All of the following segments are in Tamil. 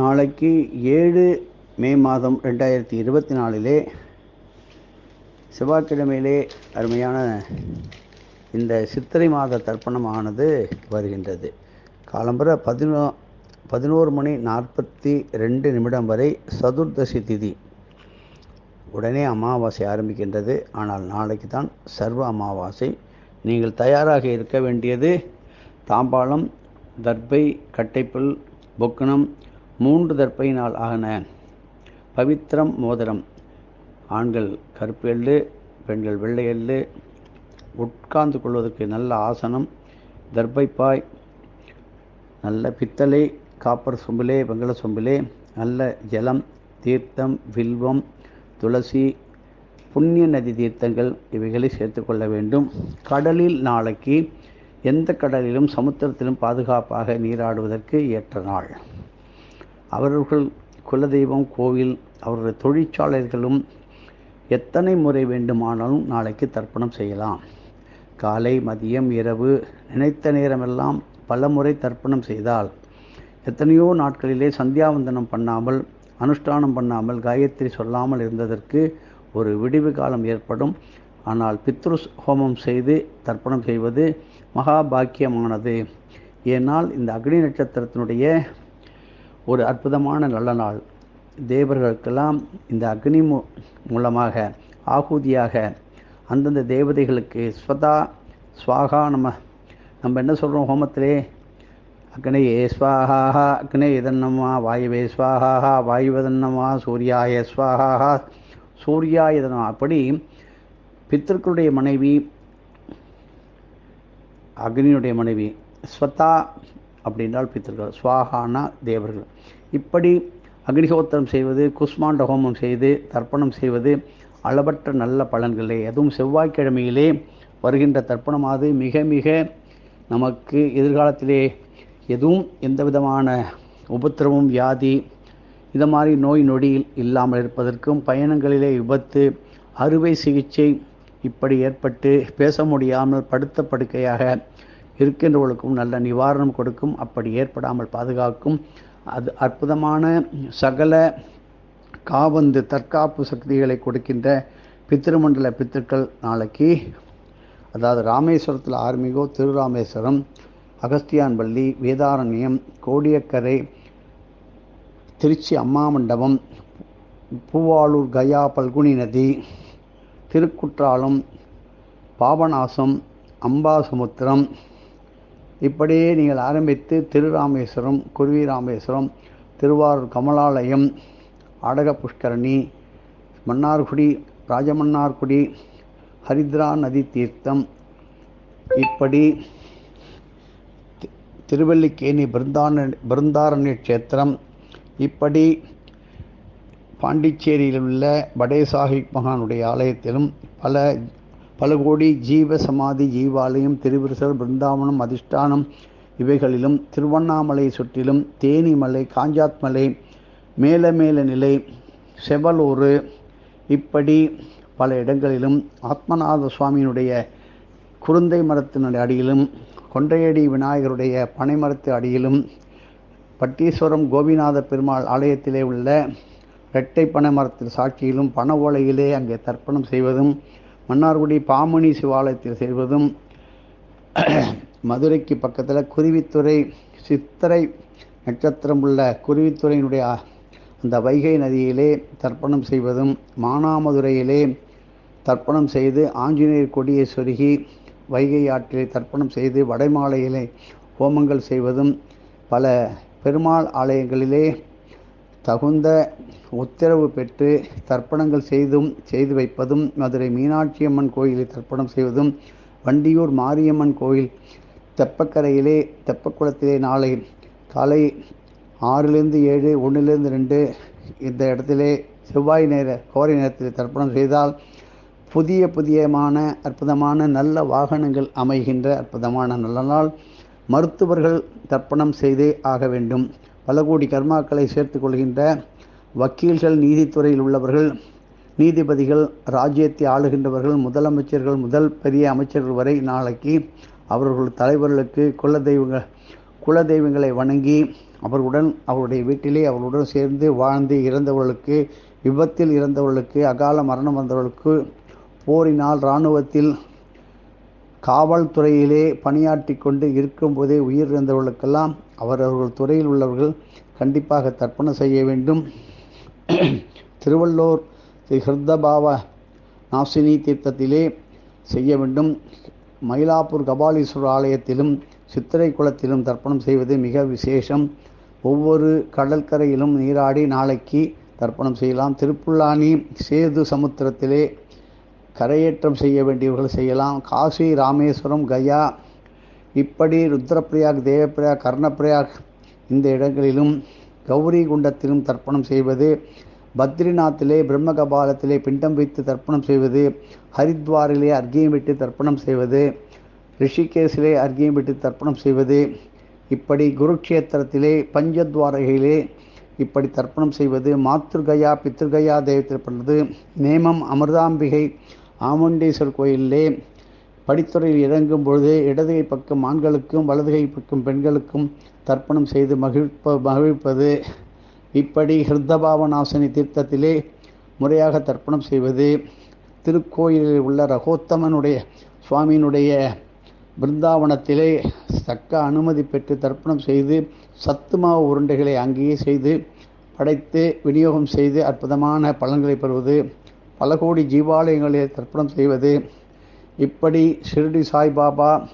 நாளைக்கு ஏழு மே மாதம் ரெண்டாயிரத்தி இருபத்தி நாலிலே செவ்வாய்க்கிழமையிலே அருமையான இந்த சித்திரை மாத தர்ப்பணமானது வருகின்றது. காலம்பர பதினோ பதினோரு மணி நாற்பத்தி ரெண்டு நிமிடம் வரை சதுர்தசி திதி. உடனே அமாவாசை ஆரம்பிக்கின்றது. ஆனால் நாளைக்கு தான் சர்வ அமாவாசை. நீங்கள் தயாராக இருக்க வேண்டியது தாம்பாளம் தர்பை கட்டைப்புல் பொக்கணம் மூன்று தர்பையினால் ஆகின பவித்திரம் மோதிரம். ஆண்கள் கருப்பு எள்ளு பெண்கள் வெள்ளை எள்ளு. உட்கார்ந்து கொள்வதற்கு நல்ல ஆசனம் தர்பைப்பாய் நல்ல பித்தளை காப்பர் சொம்பிலே வெங்கல சொம்பிலே நல்ல ஜலம் தீர்த்தம் வில்வம் துளசி புண்ணிய நதி தீர்த்தங்கள் இவைகளை சேர்த்துக்கொள்ள வேண்டும். கடலில் நாளைக்கு எந்த கடலிலும் சமுத்திரத்திலும் பாதுகாப்பாக நீராடுவதற்கு ஏற்ற நாள். அவர்கள் குலதெய்வம் கோவில் அவருடைய தொழிற்சாலைகளும் எத்தனை முறை வேண்டுமானாலும் நாளைக்கு தர்ப்பணம் செய்யலாம். காலை மதியம் இரவு நினைத்த நேரமெல்லாம் பல முறை தர்ப்பணம் செய்தால் எத்தனையோ நாட்களிலே சந்தியாவந்தனம் பண்ணாமல் அனுஷ்டானம் பண்ணாமல் காயத்ரி சொல்லாமல் இருந்ததற்கு ஒரு விடிவு காலம் ஏற்படும். ஆனால் பித்ரு ஹோமம் செய்து தர்ப்பணம் செய்வது மகா பாக்கியமானது ஏனால் இந்த அக்னி நட்சத்திரத்தினுடைய ஒரு அற்புதமான நல்ல நாள். தேவர்களுக்கெல்லாம் இந்த அக்னி மூ மூலமாக ஆகுதியாக அந்தந்த தேவதைகளுக்கு ஸ்வதா ஸ்வாகா நம்ம நம்ம என்ன சொல்கிறோம் ஹோமத்திலே? அக்னயே ஸ்வாஹா அக்னே இதன்னமா வாயுவே ஸ்வாகாஹா வாயுவதன்னமா சூர்யாய ஸ்வாஹா சூர்யா இதனம் அப்படி பித்தர்களுடைய மனைவி அக்னியுடைய மனைவி ஸ்வதா அப்படின்றால் பித்தர்கள் சுவாகானா தேவர்கள். இப்படி அக்னிஹோத்திரம் செய்வது குஸ்மாண்ட ஹோமம் செய்து தர்ப்பணம் செய்வது அளவற்ற நல்ல பலன்களே. அதுவும் செவ்வாய்க்கிழமையிலே வருகின்ற தர்ப்பணமாவது மிக மிக நமக்கு எதிர்காலத்திலே எதுவும் எந்த விதமான உபத்திரமும் வியாதி இந்த மாதிரி நோய் நொடியில் இல்லாமல் இருப்பதற்கும் பயணங்களிலே விபத்து அறுவை சிகிச்சை இப்படி ஏற்பட்டு பேச முடியாமல் படுத்த படுக்கையாக இருக்கின்றவர்களுக்கும் நல்ல நிவாரணம் கொடுக்கும் அப்படி ஏற்படாமல் பாதுகாக்கும். அது அற்புதமான சகல காவந்து தற்காப்பு சக்திகளை கொடுக்கின்ற பித்திருமண்டல பித்திருக்கள் நாளைக்கு அதாவது ராமேஸ்வரத்தில் ஆர்மிகோ திருராமேஸ்வரம் அகஸ்தியான்பள்ளி வேதாரண்யம் கோடியக்கரை திருச்சி அம்மா மண்டபம் பூவாளூர் கயா பல்குனி நதி திருக்குற்றாலம் பாபநாசம் அம்பாசமுத்திரம் இப்படியே நீங்கள் ஆரம்பித்து திருராமேஸ்வரம் குருவி ராமேஸ்வரம் திருவாரூர் கமலாலயம் ஆடக புஷ்கரணி மன்னார்குடி ராஜமன்னார்குடி ஹரித்ரா நதி தீர்த்தம் இப்படி திருவல்லிக்கேணி பிருந்தான பிருந்தாரண்ய கஷேத்திரம் இப்படி பாண்டிச்சேரியில் உள்ள படே சாஹிப் மகானுடைய ஆலயத்திலும் பல பல கோடி ஜீவ சமாதி ஜீவாலயம் திருவிருசல் பிருந்தாவனம் அதிஷ்டானம் இவைகளிலும் திருவண்ணாமலை சுற்றிலும் தேனிமலை காஞ்சாத்மலை மேல மேல நிலை செவலூர் இப்படி பல இடங்களிலும் ஆத்மநாத சுவாமியினுடைய குருந்தை மரத்தினுடைய அடியிலும் கொண்டையடி விநாயகருடைய பனைமரத்து அடியிலும் பட்டீஸ்வரம் கோபிநாத பெருமாள் ஆலயத்திலே உள்ள இரட்டை பனை மரத்தின் சாட்சியிலும் பண ஓலையிலே அங்கே தர்ப்பணம் செய்வதும் மன்னார்குடி பாமணி சிவாலயத்தில் செய்வதும் மதுரைக்கு பக்கத்தில் குருவித்துறை சித்திரை நட்சத்திரம் உள்ள குருவித்துறையினுடைய அந்த வைகை நதியிலே தர்ப்பணம் செய்வதும் மானாமதுரையிலே தர்ப்பணம் செய்து ஆஞ்சநேயர் கொடியை சொருகி வைகை ஆற்றிலே தர்ப்பணம் செய்து வடைமாலையிலே ஹோமங்கள் செய்வதும் பல பெருமாள் ஆலயங்களிலே தகுந்த உத்தரவு பெற்று தர்ப்பணங்கள் செய்தும் செய்து வைப்பதும் மதுரை மீனாட்சி அம்மன் கோயிலில் தர்ப்பணம் செய்வதும் வண்டியூர் மாரியம்மன் கோயில் தெப்பக்கரையிலே தெப்பக்குளத்திலே நாளை காலை ஆறிலிருந்து ஏழு ஒன்றிலிருந்து ரெண்டு இந்த இடத்திலே செவ்வாய் நேர கோரை நேரத்தில் தர்ப்பணம் செய்தால் புதிய புதியமான அற்புதமான நல்ல வாகனங்கள் அமைகின்ற அற்புதமான நல்ல நாள். மருத்துவர்கள் தர்ப்பணம் செய்தே ஆக வேண்டும். பல கோடி கர்மாக்களை சேர்த்து கொள்கின்ற வக்கீல்கள் நீதித்துறையில் உள்ளவர்கள் நீதிபதிகள் ராஜ்யத்தை ஆளுகின்றவர்கள் முதலமைச்சர்கள் முதல் பெரிய அமைச்சர்கள் வரை நாளைக்கு அவர்கள் தலைவர்களுக்கு குலதெய்வங்கள் குலதெய்வங்களை வணங்கி அவர்களுடன் அவருடைய வீட்டிலே அவர்களுடன் சேர்ந்து வாழ்ந்து இறந்தவர்களுக்கு விபத்தில் இறந்தவர்களுக்கு அகால மரணம் வந்தவர்களுக்கு போரினால் இராணுவத்தில் காவல்துறையிலே பணியாற்றி கொண்டு இருக்கும்போதே உயிரிழந்தவர்களுக்கெல்லாம் அவரவர்கள் துறையில் உள்ளவர்கள் கண்டிப்பாக தர்ப்பணம் செய்ய வேண்டும். திருவள்ளூர் ஸ்ரீ ஹிருதபாவ நாசினி தீர்த்தத்திலே செய்ய வேண்டும். மயிலாப்பூர் கபாலீஸ்வரர் ஆலயத்திலும் சித்திரை குளத்திலும் தர்ப்பணம் செய்வது மிக விசேஷம். ஒவ்வொரு கடற்கரையிலும் நீராடி நாளைக்கு தர்ப்பணம் செய்யலாம். திருப்புல்லானி சேது சமுத்திரத்திலே கரையேற்றம் செய்ய வேண்டியவர்கள் செய்யலாம். காசி ராமேஸ்வரம் கயா இப்படி ருத்ரப்பிரயாக் தேவப்பிரயாக் கர்ணப்பிரயாக் இந்த இடங்களிலும் கௌரி குண்டத்திலும் தர்ப்பணம் செய்வது பத்ரிநாத்திலே பிரம்மகபாலத்திலே பிண்டம் வைத்து தர்ப்பணம் செய்வது ஹரித்வாரிலே அர்க்கியம் விட்டு தர்ப்பணம் செய்வது ரிஷிகேசிலே அர்க்கியம் விட்டு தர்ப்பணம் செய்வது இப்படி குருக்ஷேத்திரத்திலே பஞ்சத்வாரகையிலே இப்படி தர்ப்பணம் செய்வது மாத்ருகயா பித்ருகயா தெய்வத்தில் பண்ணுறது நேமம் அமிர்தாம்பிகை ஆமுண்டீஸ்வர் கோயிலிலே படித்துறையில் இறங்கும் பொழுது இடதுகை பக்கம் ஆண்களுக்கும் வலதுகை பக்கம் பெண்களுக்கும் தர்ப்பணம் செய்து மகிழ்ப்ப மகிழ்ப்பது. இப்படி ஹிருதபாவநாசனி தீர்த்தத்திலே முறையாக தர்ப்பணம் செய்வது. திருக்கோயிலில் உள்ள ரகோத்தமனுடைய சுவாமியினுடைய பிருந்தாவனத்திலே தக்க அனுமதி பெற்று தர்ப்பணம் செய்து சத்துமாவு உருண்டைகளை அங்கேயே செய்து படைத்து விநியோகம் செய்து அற்புதமான பலன்களை பெறுவது. பல கோடி ஜீவாலயங்களில் தர்ப்பணம் செய்வது. இப்படி ஷிரடி சாய்பாபா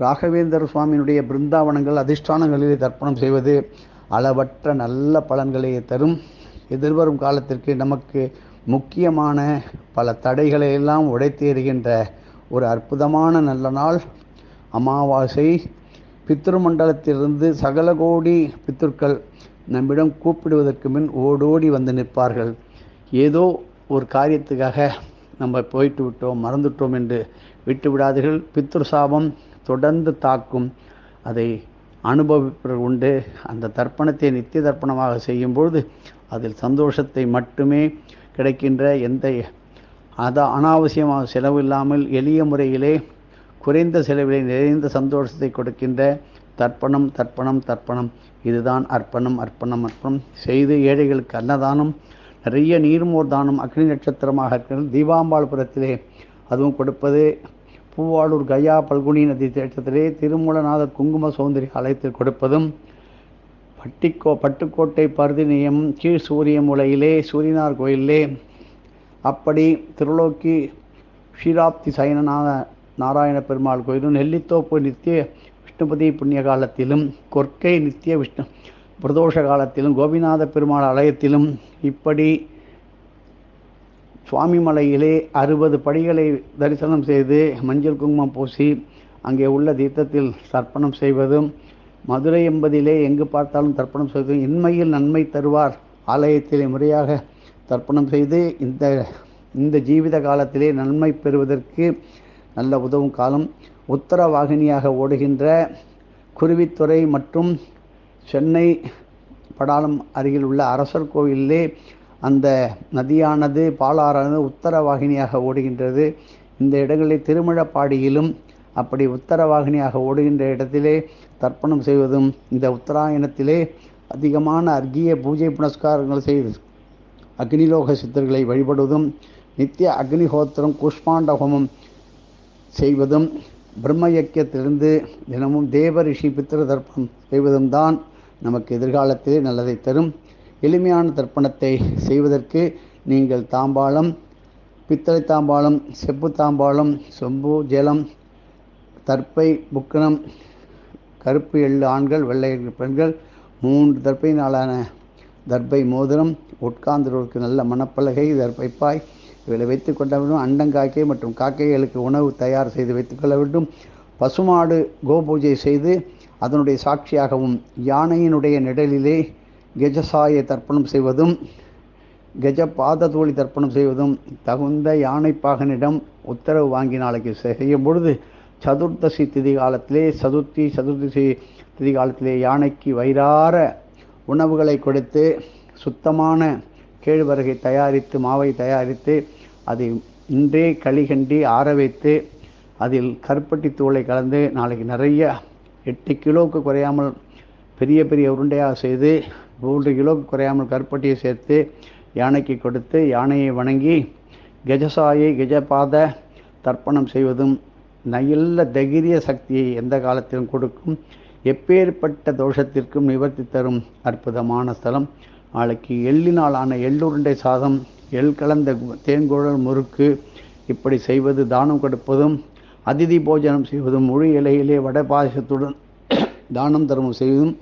ராகவேந்தர் சுவாமியினுடைய பிருந்தாவனங்கள் அதிஷ்டானங்களிலே தர்ப்பணம் செய்வது அளவற்ற நல்ல பலன்களை தரும். எதிர்வரும் காலத்திற்கு நமக்கு முக்கியமான பல தடைகளை எல்லாம் உடைத்து ஒரு அற்புதமான நல்ல நாள் அமாவாசை. பித்ருமண்டலத்திலிருந்து சகல கோடி பித்துக்கள் நம்மிடம் கூப்பிடுவதற்கு முன் ஓடோடி வந்து நிற்பார்கள். ஏதோ ஒரு காரியத்துக்காக நம்ம போயிட்டு விட்டோம் மறந்துட்டோம் என்று விட்டு விடாதீர்கள். பித்ரு சாபம் தொடர்ந்து தாக்கும். அதை அனுபவிப்பவர் உண்டு. அந்த தர்ப்பணத்தை நித்திய தர்ப்பணமாக செய்யும்பொழுது அதில் சந்தோஷத்தை மட்டுமே கிடைக்கின்ற எந்த அத அனாவசியமாக செலவு இல்லாமல் எளிய முறையிலே குறைந்த செலவிலே நிறைந்த சந்தோஷத்தை கொடுக்கின்ற தர்ப்பணம் தர்ப்பணம் தர்ப்பணம். இதுதான் அர்ப்பணம் அர்ப்பணம் அர்ப்பணம். செய்து ஏழைகளுக்கு அன்னதானம் நிறைய நீர்மோர் தானம் அக்னி நட்சத்திரமாக இருக்கிறது. தீபாம்பாள்புரத்திலே அதுவும் கொடுப்பது. பூவாளூர் கயா பல்குனி நதி தேட்டத்திலே திருமூலநாதர் குங்கும சௌந்தரி ஆலயத்தில் கொடுப்பதும். பட்டிக்கோ பட்டுக்கோட்டை பருதினியம் கீழ் சூரிய மூலையிலே சூரியனார் கோயிலே. அப்படி திருலோக்கி ஷீராப்தி சயனநாத நாராயண பெருமாள் கோயிலும் நெல்லித்தோப்பு நித்திய விஷ்ணுபதி புண்ணிய காலத்திலும் கொற்கை நித்திய விஷ்ணு பிரதோஷ காலத்திலும் கோபிநாத பெருமாள் ஆலயத்திலும் இப்படி சுவாமி மலையிலே அறுபது படிகளை தரிசனம் செய்து மஞ்சள் குங்குமம் பூசி அங்கே உள்ள தீர்த்தத்தில் தர்ப்பணம் செய்வதும் மதுரை என்பதிலே எங்கு பார்த்தாலும் தர்ப்பணம் செய்வதும் இன்மையில் நன்மை தருவார் ஆலயத்திலே முறையாக தர்ப்பணம் செய்து இந்த இந்த ஜீவித காலத்திலே நன்மை பெறுவதற்கு நல்ல உதவும் காலம். உத்தரவாகினியாக ஓடுகின்ற குருவித்துறை மற்றும் சென்னை படாலம் அருகில் உள்ள அரசர் கோயிலே அந்த நதியானது பாலாறானது உத்தரவாகினியாக ஓடுகின்றது. இந்த இடங்களில் திருமழப்பாடியிலும் அப்படி உத்தரவாகினியாக ஓடுகின்ற இடத்திலே தர்ப்பணம் செய்வதும் இந்த உத்தராயணத்திலே அதிகமான அர்க்கிய பூஜை புனஸ்காரங்கள் செய்து அக்னிலோக சித்தர்களை வழிபடுவதும் நித்திய அக்னிஹோத்திரம் குஷ்மாண்ட செய்வதும் பிரம்ம யக்கியத்திலிருந்து தினமும் தேவ ரிஷி பித்திர தர்ப்பணம் செய்வதும் தான் நமக்கு எதிர்காலத்திலே நல்லதை தரும். எளிமையான தர்ப்பணத்தை செய்வதற்கு நீங்கள் தாம்பாளம் பித்தளை தாம்பாளம் செப்பு தாம்பாளம் சொம்பு ஜலம் தற்பை புக்கனம் கருப்பு எள்ளு ஆண்கள் வெள்ளை பெண்கள் மூன்று தர்பை நாளான தர்பை மோதிரம் உட்கார்ந்தவர்களுக்கு நல்ல மணப்பலகை தர்பைப்பாய் இவளை வைத்துக் கொள்ள வேண்டும். அண்டங்காக்கை மற்றும் காக்கைகளுக்கு உணவு தயார் செய்து வைத்துக்கொள்ள வேண்டும். பசுமாடு கோபூஜை செய்து அதனுடைய சாட்சியாகவும் யானையினுடைய நிழலிலே கெஜசாய தர்ப்பணம் செய்வதும் கெஜ பாததூளி தர்ப்பணம் செய்வதும் தகுந்த யானைப்பாகனிடம் உத்தரவு வாங்கி நாளைக்கு செய்யும் பொழுது சதுர்தசி திதி காலத்திலே சதுர்த்தி சதுர்தசி திதி காலத்திலே யானைக்கு வயிறார உணவுகளை கொடுத்து சுத்தமான கேழ்வரகை தயாரித்து மாவை தயாரித்து அதை இன்றே களிகண்டி ஆற வைத்து அதில் கருப்பட்டி தூளை கலந்து நாளைக்கு நிறைய எட்டு கிலோவுக்கு குறையாமல் பெரிய பெரிய உருண்டையாக செய்து மூன்று கிலோவுக்கு குறையாமல் கருப்பட்டியை சேர்த்து யானைக்கு கொடுத்து யானையை வணங்கி கஜசாயை கஜபாத தர்ப்பணம் செய்வதும் நல்ல தைரிய சக்தியை எந்த காலத்திலும் கொடுக்கும் எப்பேற்பட்ட தோஷத்திற்கும் நிவர்த்தி தரும் அற்புதமான ஸ்தலம். நாளைக்கு எள்ளினாலான எள்ளுருண்டை சாதம் எள் கலந்த தேன்குழல் முறுக்கு இப்படி செய்வது தானம் கொடுப்பதும் அதிதி போஜனம் செய்வதும் முழு இலையிலே வடை பாயசத்துடன் தானம் தர்மம் செய்வதும்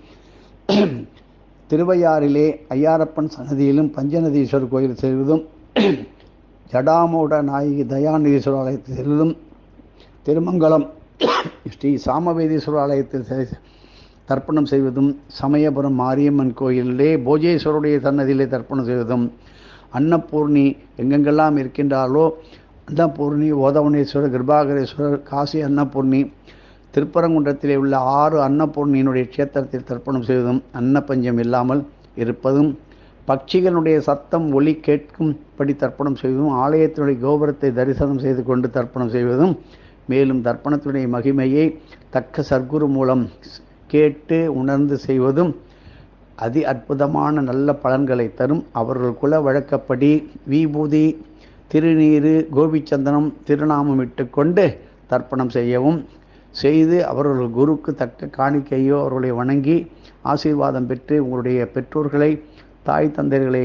திருவையாறிலே ஐயாரப்பன் சன்னதியிலும் பஞ்சநதீஸ்வரர் கோயில் செல்வதும் ஜடாமோட நாயகி தயாநதீஸ்வரர் ஆலயத்தில் செல்வதும் திருமங்கலம் ஸ்ரீ சாமவேதீஸ்வரர் ஆலயத்தில் தர்ப்பணம் செய்வதும் சமயபுரம் மாரியம்மன் கோயிலிலே போஜேஸ்வருடைய சன்னதியிலே தர்ப்பணம் செய்வதும் அன்னபூர்ணி எங்கெங்கெல்லாம் இருக்கின்றாலோ அன்னபூர்ணி ஓதவனேஸ்வரர் கிருபாகரேஸ்வரர் காசி அன்னபூர்ணி திருப்பரங்குன்றத்திலே உள்ள ஆறு அன்னபூர்ணியினுடைய க்ஷேத்திரத்தில் தர்ப்பணம் செய்வதும் அன்னப்பஞ்சம் இல்லாமல் இருப்பதும் பட்சிகளுடைய சத்தம் ஒளி கேட்கும்படி தர்ப்பணம் செய்வதும் ஆலயத்தினுடைய கோபுரத்தை தரிசனம் செய்து கொண்டு தர்ப்பணம் செய்வதும் மேலும் தர்ப்பணத்தினுடைய மகிமையை தக்க சர்க்குரு மூலம் கேட்டு உணர்ந்து செய்வதும் அதி அற்புதமான நல்ல பலன்களை தரும். அவர்கள் குல வழக்கப்படி விபூதி திருநீரு கோபிச்சந்தனம் திருநாமம் இட்டுக்கொண்டு தர்ப்பணம் செய்யவும் செய்து அவர்கள் குருக்கு தக்க காணிக்கையோ அவர்களை வணங்கி ஆசீர்வாதம் பெற்று உங்களுடைய பெற்றோர்களை தாய் தந்தைகளை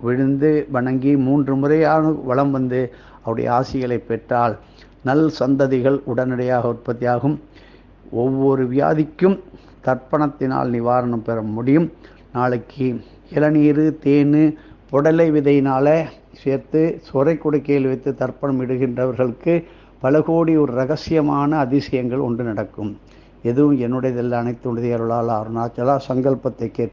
விழுந்து வணங்கி மூன்று முறையான வலம் வந்து அவருடைய ஆசிகளை பெற்றால் நல் சந்ததிகள் உடனடியாக உற்பத்தியாகும். ஒவ்வொரு வியாதிக்கும் தர்ப்பணத்தினால் நிவாரணம் பெற முடியும். நாளைக்கு இளநீர் தேன் புடலை விதையினால் சேர்த்து சுரை குடுக்கையில் வைத்து தர்ப்பணம் இடுகின்றவர்களுக்கு பல கோடி ஒரு ரகசியமான அதிசயங்கள் ஒன்று நடக்கும். எதுவும் என்னுடையதல்ல அனைத்து உடைய அருளால் அருணாச்சலா சங்கல்பத்தை கேட்டு